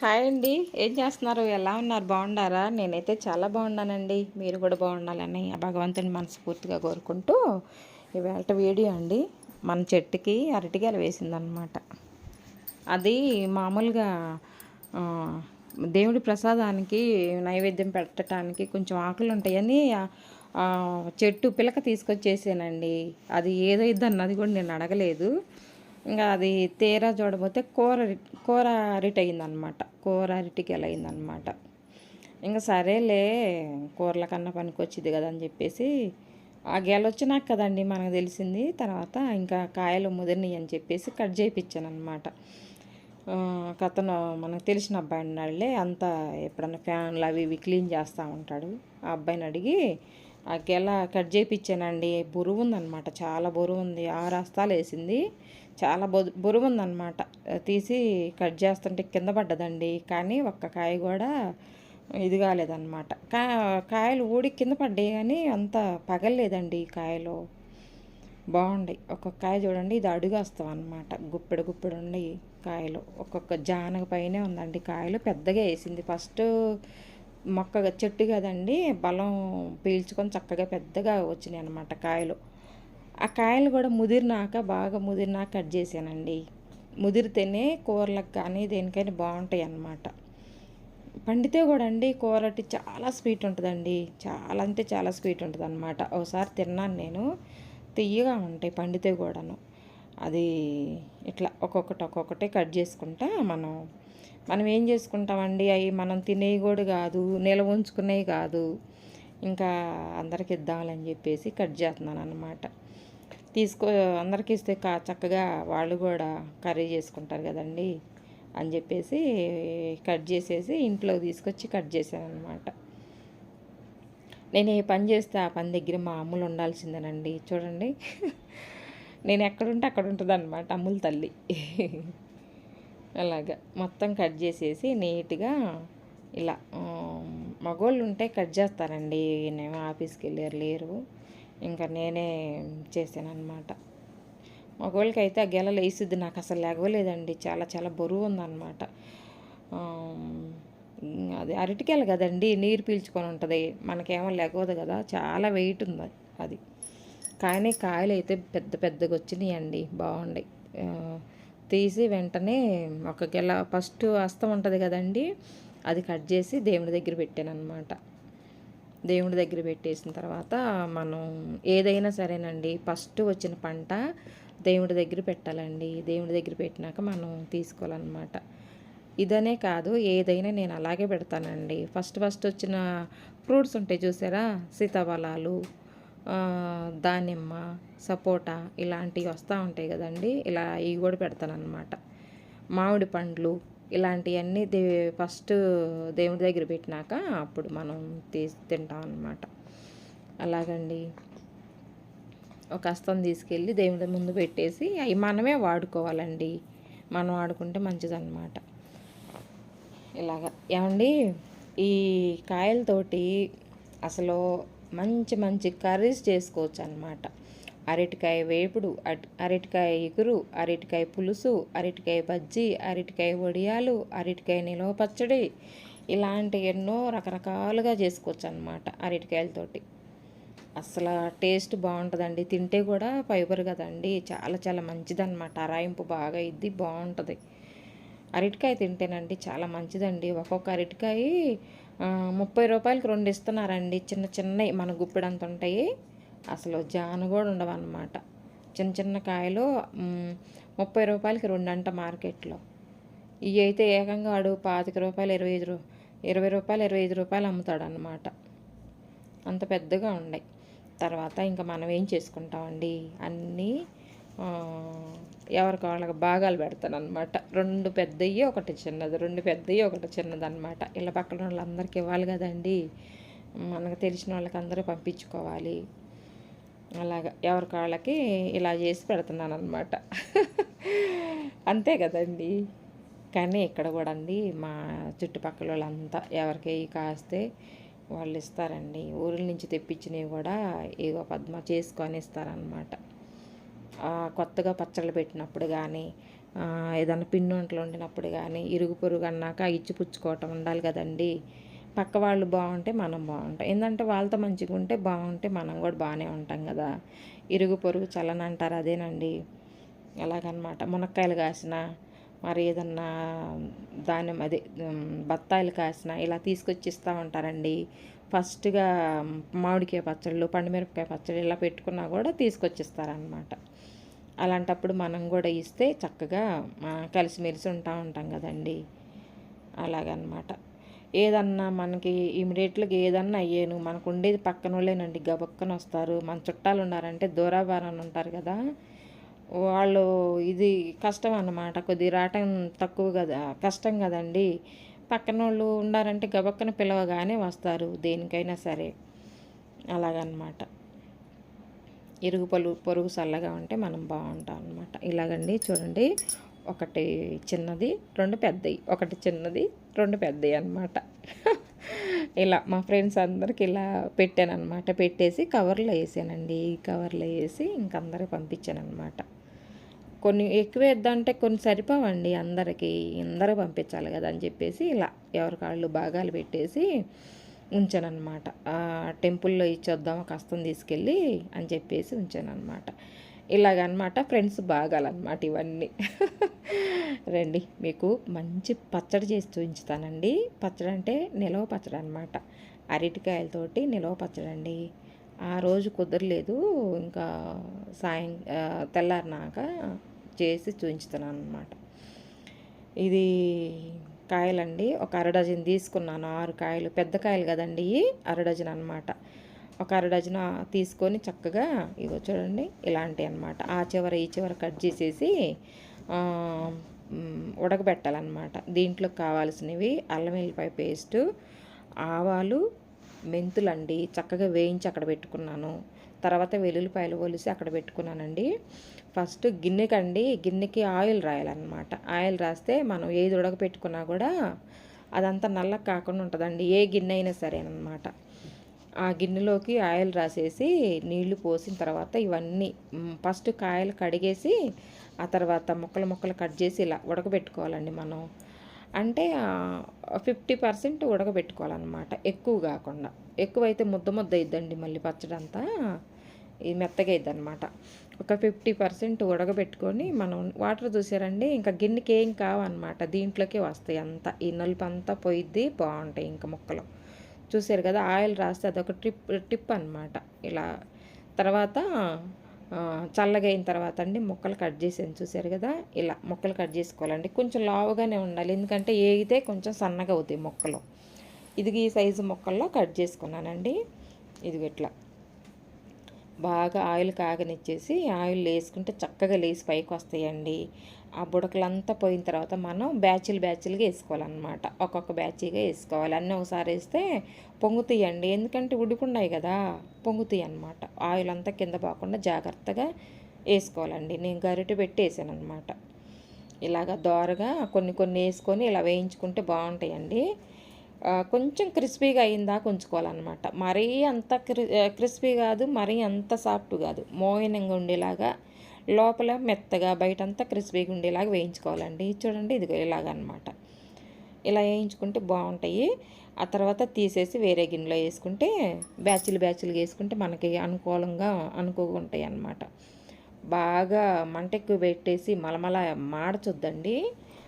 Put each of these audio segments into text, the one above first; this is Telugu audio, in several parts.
హాయ్ అండి. ఏం చేస్తున్నారు? ఎలా ఉన్నారు? బాగున్నారా? నేనైతే చాలా బాగున్నానండి. మీరు కూడా బాగుండాలని ఆ భగవంతుని మనస్ఫూర్తిగా కోరుకుంటూ ఇవాళ వీడియో అండి. మన చెట్టుకి అరటికాయలు వేసిందనమాట. అది మామూలుగా దేవుడి ప్రసాదానికి నైవేద్యం పెట్టడానికి కొంచెం ఆకులు ఉంటాయని చెట్టు పిలక తీసుకొచ్చేసానండి. అది ఏదో ఇద్దన్నది కూడా నేను అడగలేదు. ఇంకా అది తీరా చూడబోతే కూర కూర అరిటి అయిందనమాట కూర అరిటికి ఎలా అయిందనమాట ఇంకా సరేలే కూరల కన్నా పనికొచ్చింది కదా అని చెప్పేసి ఆ గెల వచ్చినాక కదండి మనకు తెలిసింది తర్వాత ఇంకా కాయలు ముదిరినాయి అని చెప్పేసి కట్ చేయించాను అనమాట కథను మనకు తెలిసిన అబ్బాయి ఉన్నాడులే అంతా ఎప్పుడన్నా ఫ్యాన్లు అవి ఇవి క్లీన్ చేస్తూ ఉంటాడు. ఆ అబ్బాయిని అడిగి ఆ గెల కట్ చేయించానండి బరువు ఉందన్నమాట చాలా బరువు ఉంది ఆరు అస్తాలు వేసింది చాలా బొ బరువు ఉందన్నమాట తీసి కట్ చేస్తుంటే కింద పడ్డదండి. కానీ ఒక్క కాయ కూడా ఇది కాలేదన్నమాట కా కాయలు ఊడి కింద పడ్డాయి కానీ అంత పగలలేదండి ఈ కాయలు. బాగుంటాయి ఒక్కొక్క కాయ చూడండి. ఇది అడుగేస్తాం అనమాట. గుప్పెడు గుప్పెడు ఉన్నాయి కాయలు. ఒక్కొక్క జానక పైనే ఉందండి. కాయలు పెద్దగా వేసింది. ఫస్ట్ మొక్క చెట్టు కదండి బలం పీల్చుకొని చక్కగా పెద్దగా వచ్చినాయి అనమాట కాయలు. ఆ కాయలు కూడా ముదిరినాక బాగా ముదిరినాక కట్ చేశానండి. ముదిరితేనే కూరలకు కానీ దేనికైనా బాగుంటాయి అన్నమాట. పండితే కూడా అండి కూరటి చాలా స్వీట్ ఉంటుందండి. చాలా అంటే చాలా స్వీట్ ఉంటుంది అనమాట ఒకసారి తిన్నాను నేను తియ్యగా ఉంటాయి పండితే కూడాను. అది ఇట్లా ఒక్కొక్కటి ఒక్కొక్కటే కట్ చేసుకుంటా మనం మనం ఏం చేసుకుంటామండి? అవి మనం తినేవి కూడా కాదు నిల్వ ఉంచుకునేవి కాదు. ఇంకా అందరికి ఇద్దామని చెప్పేసి కట్ చేస్తున్నాను అనమాట తీసుకో అందరికి ఇస్తే కా చక్కగా వాళ్ళు కూడా కర్రీ చేసుకుంటారు కదండి అని చెప్పేసి కట్ చేసేసి ఇంట్లో తీసుకొచ్చి కట్ చేశాను అనమాట నేను ఏ పని చేస్తే ఆ పని దగ్గర మా అమ్ములు ఉండాల్సిందేనండి. చూడండి. నేను ఎక్కడుంటే అక్కడ ఉంటుంది అనమాట అమ్ముల తల్లి. అలాగా. మొత్తం కట్ చేసేసి నీట్గా ఇలా మగోళ్ళు ఉంటే కట్ చేస్తారండి. నేను ఆఫీస్కి వెళ్ళారు లేరు. ఇంకా నేనే చేశాను అనమాట మగవాళ్ళకి అయితే ఆ గెల వేసిద్ది నాకు అసలు లేగలేదండి చాలా చాలా బరువు ఉందన్నమాట అది అరటికాయలు కదండి. నీరు పీల్చుకొని ఉంటుంది. మనకేమో లెగవదు కదా. చాలా వెయిట్ ఉంది అది. కానీ కాయలు అయితే పెద్ద పెద్దగా వచ్చినాయండి బాగున్నాయి తీసి వెంటనే ఒక గెల ఫస్ట్ అస్తం ఉంటుంది కదండి అది కట్ చేసి దేవుడి దగ్గర పెట్టాను అనమాట దేవుడి దగ్గర పెట్టేసిన తర్వాత మనం ఏదైనా సరేనండి ఫస్ట్ వచ్చిన పంట దేవుడి దగ్గర పెట్టాలండి. దేవుడి దగ్గర పెట్టినాక మనం తీసుకోవాలన్నమాట. ఇదనే కాదు ఏదైనా నేను అలాగే పెడతానండి. ఫస్ట్ ఫస్ట్ వచ్చిన ఫ్రూట్స్ ఉంటాయి చూసారా? సీతాఫలాలు దానిమ్మ సపోటా ఇలాంటివి వస్తూ ఉంటాయి కదండి. ఇలా ఇవి కూడా పెడతానన్నమాట. మామిడి పండ్లు ఇలాంటివన్నీ దే ఫస్ట్ దేవుడి దగ్గర పెట్టినాక అప్పుడు మనం తీసి తింటాం అన్నమాట. అలాగండి. ఒక హస్తం తీసుకెళ్ళి దేవుడి ముందు పెట్టేసి అవి మనమే వాడుకోవాలండి. మనం వాడుకుంటే మంచిదన్నమాట. ఇలాగ. ఏమండి? ఈ కాయలతోటి అసలు మంచి మంచి కర్రీస్ చేసుకోవచ్చు అనమాట అరటికాయ వేపుడు అరటికాయ ఇగురు అరటికాయ పులుసు అరటికాయ బజ్జీ అరటికాయ వడియాలు అరటికాయ నిలవ పచ్చడి ఇలాంటి ఎన్నో రకరకాలుగా చేసుకోవచ్చు అనమాట అరటికాయలతోటి. అసలు టేస్ట్ బాగుంటుందండి. తింటే కూడా ఫైబర్ కదండి. చాలా చాలా మంచిదన్నమాట. అరాయింపు బాగా ఇద్ది బాగుంటుంది. అరటికాయ తింటేనండి చాలా మంచిదండి. ఒక్కొక్క అరటికాయ ముప్పై రూపాయలకి రెండు ఇస్తున్నారండి. చిన్న చిన్నవి మన గుప్పెడంత ఉంటాయి. అసలు జాను కూడా ఉండవన్నమాట. చిన్న చిన్న కాయలు ముప్పై రూపాయలకి రెండు అంట మార్కెట్లో. ఇవి అయితే ఏకంగా వాడు పాతిక రూపాయలు ఇరవై ఐదు రూ ఇరవై రూపాయలు ఇరవై ఐదు రూపాయలు అమ్ముతాడు అనమాట అంత పెద్దగా ఉన్నాయి తర్వాత ఇంకా మనం ఏం చేసుకుంటామండి? అన్నీ ఎవరికి వాళ్ళకి భాగాలు పెడతాను అనమాట రెండు పెద్దవి ఒకటి చిన్నది రెండు పెద్దవి ఒకటి చిన్నది అనమాట ఇలా పక్కన వాళ్ళందరికీ ఇవ్వాలి కదండి. మనకు తెలిసిన వాళ్ళకి అందరూ పంపించుకోవాలి. అలాగా ఎవరికి వాళ్ళకి ఇలా చేసి పెడుతున్నాను అనమాట అంతే కదండి. కానీ ఇక్కడ కూడా అండి మా చుట్టుపక్కల వాళ్ళంతా ఎవరికి కాస్తే వాళ్ళు ఇస్తారండి. ఊరి నుంచి తెప్పించినవి కూడా ఏదో పద్మ చేసుకొని ఇస్తారనమాట కొత్తగా పచ్చళ్ళు పెట్టినప్పుడు కానీ ఏదైనా పిండి వండినప్పుడు కానీ ఇరుగు పొరుగు అన్నాక ఇచ్చి పుచ్చుకోవటం ఉండాలి కదండి. పక్క వాళ్ళు బాగుంటే మనం బాగుంటాం. ఏంటంటే వాళ్ళతో మంచిగా ఉంటే బాగుంటే మనం కూడా బాగానే ఉంటాం కదా. ఇరుగు పొరుగు చల్లని అంటారు అదేనండి. ఎలాగనమాట మునక్కాయలు కాసిన మరి ఏదన్నా దాని అదే బత్తాయిలు కాసిన ఇలా తీసుకొచ్చి ఇస్తూ ఉంటారండి. ఫస్ట్గా మామిడికాయ పచ్చళ్ళు పండుమిరపకాయ పచ్చడి ఇలా పెట్టుకున్నా కూడా తీసుకొచ్చిస్తారనమాట అలాంటప్పుడు మనం కూడా ఇస్తే చక్కగా కలిసిమెలిసి ఉంటా ఉంటాం కదండి. అలాగనమాట ఏదన్నా మనకి ఇమీడియట్గా ఏదన్నా అయ్యాను మనకు ఉండేది పక్కన వాళ్ళేనండి గబక్కన వస్తారు. మన చుట్టాలు ఉన్నారంటే దూరాభారాన్ని ఉంటారు కదా. వాళ్ళు ఇది కష్టం అన్నమాట. కొద్ది రావటం తక్కువ కదా కష్టం కదండి. పక్కన వాళ్ళు ఉన్నారంటే గబక్కన పిలవగానే వస్తారు దేనికైనా సరే. అలాగనమాట. ఇరుగు పలు పొరుగు చల్లగా ఉంటే మనం బాగుంటాం అనమాట ఇలాగండి చూడండి. ఒకటి చిన్నది రెండు పెద్దవి ఒకటి చిన్నది రెండు పెద్దవి అనమాట ఇలా మా ఫ్రెండ్స్ అందరికి ఇలా పెట్టాను అనమాట పెట్టేసి కవర్లో వేసానండి. కవర్లో వేసి ఇంకందరికి పంపించాను అనమాట కొన్ని ఎక్కువ వేద్దంటే కొన్ని సరిపోవండి అందరికీ. అందరూ పంపించాలి కదా అని చెప్పేసి ఇలా ఎవరికాళ్ళు భాగాలు పెట్టేసి ఉంచాను అనమాట టెంపుల్లో ఇచ్చొద్దాం కష్టం తీసుకెళ్ళి అని చెప్పేసి ఉంచాను అనమాట ఇలాగనమాట ఫ్రెండ్స్ బాగాలన్నమాట ఇవన్నీ. రండి మీకు మంచి పచ్చడి చేసి చూపించుతానండి. పచ్చడి అంటే నిలవ పచ్చడి అనమాట అరటికాయలతోటి నిలవ పచ్చడి అండి. ఆ రోజు కుదరలేదు ఇంకా సాయం తెల్లారినాక చేసి చూపించుతున్నాను అనమాట ఇది కాయలండి. ఒక అర డజన్ తీసుకున్నాను. ఆరు కాయలు పెద్ద కాయలు కదండి అర డజన్ అనమాట ఒక అర డజన్ తీసుకొని చక్కగా ఇగో చూడండి ఇలాంటివి అనమాట ఆ చివర ఈ చివర కట్ చేసేసి ఉడకబెట్టాలన్నమాట. దీంట్లో కావాల్సినవి అల్లం వెల్లిపాయ పేస్టు ఆవాలు మెంతులండి. చక్కగా వేయించి అక్కడ పెట్టుకున్నాను. తర్వాత వెల్లుల్లిపాయలు ఒలిసి అక్కడ పెట్టుకున్నానండి. ఫస్ట్ గిన్నెకండి గిన్నెకి ఆయిల్ రాయాలన్నమాట. ఆయిల్ రాస్తే మనం ఏది ఉడకపెట్టుకున్నా కూడా అదంతా నల్ల కాకుండా ఉంటుందండి. ఏ గిన్నె అయినా సరేనమాట ఆ గిన్నెలోకి ఆయిల్ రాసేసి నీళ్ళు పోసిన తర్వాత ఇవన్నీ ఫస్ట్ కాయలు కడిగేసి ఆ తర్వాత ముక్కలు ముక్కలు కట్ చేసి ఇలా ఉడకబెట్టుకోవాలండి మనం. అంటే ఫిఫ్టీ పర్సెంట్ ఉడకబెట్టుకోవాలన్నమాట. ఎక్కువ కాకుండా. ఎక్కువైతే ముద్ద ముద్ద అయిద్దండి మళ్ళీ పచ్చడి అంతా ఇది మెత్తగా అనమాట ఒక ఫిఫ్టీ పర్సెంట్ ఉడకబెట్టుకొని మనం వాటర్ చూసారండి? ఇంకా గిన్నెకి ఏం కావన్నమాట. దీంట్లోకే వస్తాయి అంతా. ఈ నలుపు అంతా పోయిద్ది బాగుంటాయి ఇంకా ముక్కలు. చూసారు కదా ఆయిల్ రాస్తే అదొక ట్రిప్ టిప్ అనమాట ఇలా తర్వాత చల్లగా అయిన తర్వాత అండి ముక్కలు కట్ చేసాను చూసారు కదా ఇలా ముక్కలు కట్ చేసుకోవాలండి. కొంచెం లావుగానే ఉండాలి. ఎందుకంటే ఏగితే కొంచెం సన్నగా అవుతాయి ముక్కలు. ఇది ఈ సైజు ముక్కల్లో కట్ చేసుకున్నానండి. ఇది ఇట్లా. బాగా ఆయిల్ కాగనిచ్చేసి ఆయిల్ వేసుకుంటే చక్కగా లేసి పైకి వస్తాయండి. ఆ బుడకలంతా పోయిన తర్వాత మనం బ్యాచ్లు బ్యాచ్లుగా వేసుకోవాలన్నమాట. ఒక్కొక్క బ్యాచ్గా వేసుకోవాలి. అన్నీ ఒకసారి వేస్తే పొంగుతాయండి. ఎందుకంటే ఉడికున్నాయి కదా పొంగుతాయి అన్నమాట. ఆయిల్ అంతా కింద పోకుండా జాగ్రత్తగా వేసుకోవాలండి. నేను గరిటె పెట్టి వేసాను అనమాట ఇలాగ దోరగా కొన్ని కొన్ని వేసుకొని ఇలా వేయించుకుంటే బాగుంటాయండి. కొంచెం క్రిస్పీగా అయిందాక ఉంచుకోవాలన్నమాట. మరీ అంత క్రిస్పీ కాదు మరీ అంత సాఫ్ట్ కాదు. మోయినంగా ఉండేలాగా లోపల మెత్తగా బయటంతా క్రిస్పీగా ఉండేలాగా వేయించుకోవాలండి. చూడండి ఇదిగో ఇలాగనమాట ఇలా వేయించుకుంటే బాగుంటాయి. ఆ తర్వాత తీసేసి వేరే గిన్నెలో వేసుకుంటే బ్యాచ్లు బ్యాచ్లు వేసుకుంటే మనకి అనుకూలంగా అనుకుంటాయి అన్నమాట బాగా మంట ఎక్కువ పెట్టేసి మలమల మాడచొద్దండి.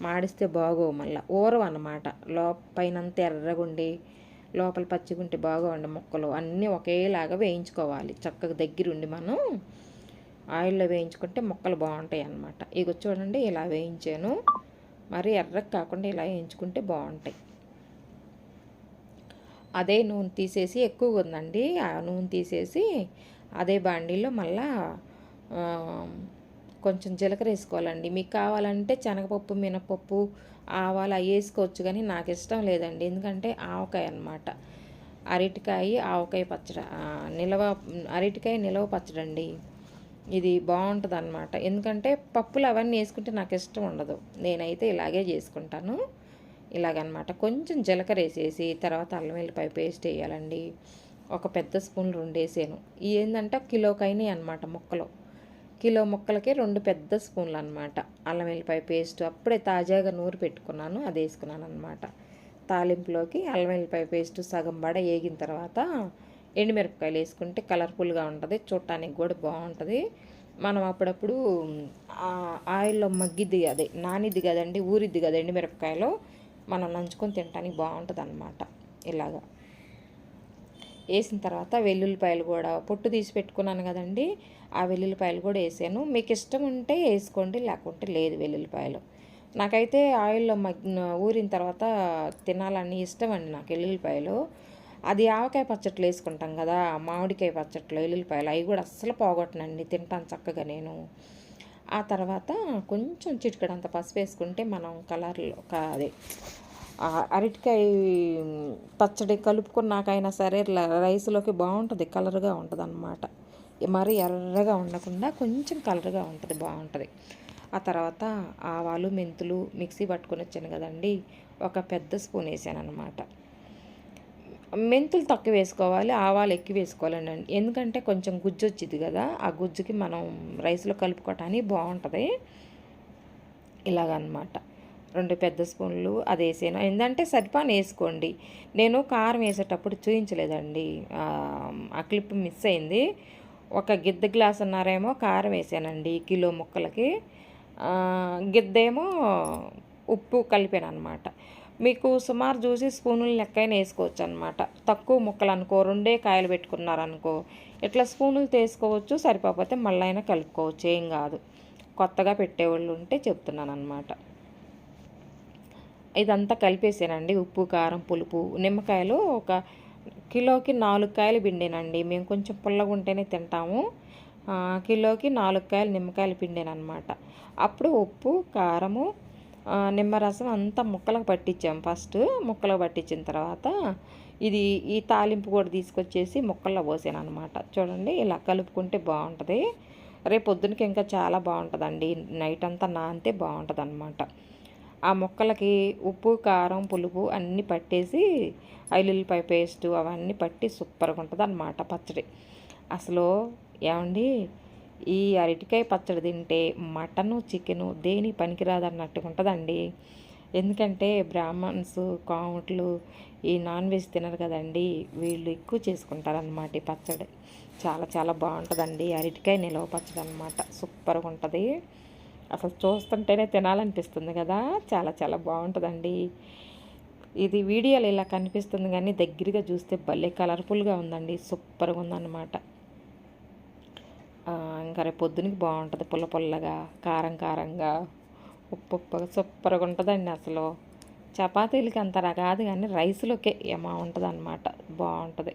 మాడిస్తే బాగోవు మళ్ళీ. ఊరవు అన్నమాట. లోప ఎర్రగుండి లోపల పచ్చిగుంటే బాగోండి ముక్కలు. అన్నీ ఒకేలాగా వేయించుకోవాలి. చక్కగా దగ్గరుండి మనం ఆయిల్లో వేయించుకుంటే ముక్కలు బాగుంటాయి అన్నమాట ఇక చూడండి ఇలా వేయించాను. మరి ఎర్రకు కాకుండా ఇలా వేయించుకుంటే బాగుంటాయి. అదే నూనె తీసేసి ఎక్కువగా ఉందండి. ఆ నూనె తీసేసి అదే బాండీలో మళ్ళా కొంచెం జీలకర్ర వేసుకోవాలండి. మీకు కావాలంటే శనగపప్పు మినపప్పు ఆవాలు అవి వేసుకోవచ్చు కానీ నాకు ఇష్టం లేదండి. ఎందుకంటే ఆవకాయ అనమాట అరటికాయ ఆవకాయ పచ్చడి నిలవ అరటికాయ నిలవ పచ్చడి అండి ఇది బాగుంటుంది అనమాట ఎందుకంటే పప్పులు అవన్నీ వేసుకుంటే నాకు ఇష్టం ఉండదు. నేనైతే ఇలాగే చేసుకుంటాను. ఇలాగనమాట కొంచెం జీలకర్ర వేసేసి తర్వాత అల్లం వెల్లిపాయ పేస్ట్ వేయాలండి. ఒక పెద్ద స్పూన్ రెండు వేసాను ఏంటంటే కిలోకైనాయి అనమాట ముక్కలు. కిలో ముక్కలకి రెండు పెద్ద స్పూన్లు అనమాట అల్లం వెల్లిపాయ పేస్ట్ అప్పుడే తాజాగా నూరు పెట్టుకున్నాను అది వేసుకున్నాను అనమాట తాలింపులోకి అల్లం వెల్లిపాయ పేస్ట్ సగం బడ వేగిన తర్వాత ఎండుమిరపకాయలు వేసుకుంటే కలర్ఫుల్గా ఉంటుంది చూడటానికి కూడా బాగుంటుంది. మనం అప్పుడప్పుడు ఆయిల్లో మగ్గిద్ది అదే నానిద్ది కదండి ఊరిద్ది కదా ఎండుమిరపకాయలు మనం నంచుకొని తినడానికి బాగుంటుంది అనమాట ఇలాగా. వేసిన తర్వాత వెల్లుల్లిపాయలు కూడా పొట్టు తీసి పెట్టుకున్నాను కదండి ఆ వెల్లుల్లిపాయలు కూడా వేసాను. మీకు ఇష్టం ఉంటే వేసుకోండి లేకుంటే లేదు వెల్లుల్లిపాయలు. నాకైతే ఆయిల్లో మగ్గిన ఊరిన తర్వాత తినాలని ఇష్టం అండి నాకు వెల్లుల్లిపాయలు. అది ఆవకాయ పచ్చట్లు వేసుకుంటాం కదా మామిడికాయ పచ్చట్లు వెల్లుల్లిపాయలు అవి కూడా అస్సలు పోగొట్టనండి తింటాను చక్కగా నేను. ఆ తర్వాత కొంచెం చిటికడంత పసుపు వేసుకుంటే మనం కలర్లో అదే అరటికాయ పచ్చడి కలుపుకున్నాకైనా సరే రైస్లోకి బాగుంటుంది కలర్గా ఉంటుంది అనమాట మరీ ఎర్రగా ఉండకుండా కొంచెం కలర్గా ఉంటుంది బాగుంటుంది. ఆ తర్వాత ఆవాలు మెంతులు మిక్సీ పట్టుకొని వచ్చాను కదండి ఒక పెద్ద స్పూన్ వేసాను అనమాట మెంతులు తక్కువ వేసుకోవాలి ఆవాలు ఎక్కువ వేసుకోవాలండి ఎందుకంటే కొంచెం గుజ్జు వచ్చింది కదా ఆ గుజ్జుకి మనం రైస్లో కలుపుకోవటానికి బాగుంటుంది. ఇలాగనమాట రెండు పెద్ద స్పూన్లు అది వేసాను. ఏంటంటే సరిపాను వేసుకోండి. నేను కారం వేసేటప్పుడు చూపించలేదండి ఆ క్లిప్ మిస్ అయింది. ఒక గిద్ద గ్లాస్ అన్నారేమో కారం వేసానండి కిలో ముక్కలకి. గిద్దేమో ఉప్పు కలిపాను అనమాట మీకు సుమారు చూసి స్పూనులు లెక్కైనా వేసుకోవచ్చు అనమాట తక్కువ ముక్కలు అనుకో రెండే కాయలు పెట్టుకున్నారనుకో ఇట్లా స్పూనులు తీసుకోవచ్చు సరిపోతే మళ్ళీ అయినా కలుపుకోవచ్చు ఏం కాదు. కొత్తగా పెట్టేవాళ్ళు ఉంటే చెప్తున్నాను అనమాట ఇదంతా కలిపేసానండి. ఉప్పు కారం పులుపు. నిమ్మకాయలు ఒక కిలోకి నాలుగు కాయలు పిండేనండి. మేము కొంచెం పుల్లగా ఉంటేనే తింటాము. కిలోకి నాలుగు కాయలు నిమ్మకాయలు పిండేనమాట అప్పుడు ఉప్పు కారము నిమ్మరసం అంతా ముక్కలకు పట్టించాం ఫస్ట్. ముక్కలకు పట్టించిన తర్వాత ఇది ఈ తాలింపు కూడా తీసుకొచ్చేసి ముక్కల్లో పోసాను అనమాట చూడండి ఇలా కలుపుకుంటే బాగుంటుంది. రేపు పొద్దునకి ఇంకా చాలా బాగుంటుందండి. నైట్ అంతా నానితే బాగుంటుంది అనమాట ఆ ముక్కలకి ఉప్పు కారం పులుపు అన్నీ పట్టేసి ఐలుల్లిపాయ పేస్ట్ అవన్నీ పట్టి సూపర్గా ఉంటుంది అన్నమాట పచ్చడి. అసలు ఏమండి? ఈ అరటికాయ పచ్చడి తింటే మటను చికెను దేని పనికిరాదు అన్నట్టుగా ఉంటుందండి. ఎందుకంటే బ్రాహ్మణ్స్ కాముట్లు ఈ నాన్ వెజ్ తినరు కదండి. వీళ్ళు ఎక్కువ చేసుకుంటారనమాట ఈ పచ్చడి. చాలా చాలా బాగుంటుందండి అరటికాయ నిలవ పచ్చడి అనమాట సూపర్గా ఉంటుంది. అసలు చూస్తుంటేనే తినాలనిపిస్తుంది కదా. చాలా చాలా బాగుంటుందండి. ఇది వీడియోలో ఇలా కనిపిస్తుంది కానీ దగ్గరగా చూస్తే భలే కలర్ఫుల్గా ఉందండి. సూపర్గా ఉందన్నమాట. ఇంకా రేపు పొద్దునకి బాగుంటుంది పుల్ల పుల్లగా కారం కారంగా ఉప్పు ఉప్పుగా సూపర్గా ఉంటుందండి అసలు. చపాతీలకి అంత కాదు కానీ రైస్లోకే ఏమా ఉంటుంది అనమాట బాగుంటుంది.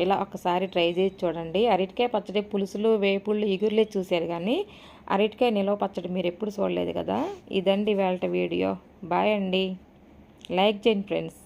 ఇలా ఒకసారి ట్రై చేసి చూడండి. అరటికాయ పచ్చడి పులుసులు వేపుళ్ళు ఇగురులే చూశారు కానీ అరటికాయ నిలవ పచ్చడి మీరు ఎప్పుడు చూడలేదు కదా. ఇదండి వేళ వీడియో. బాయ్ అండి. లైక్ చేయండి ఫ్రెండ్స్.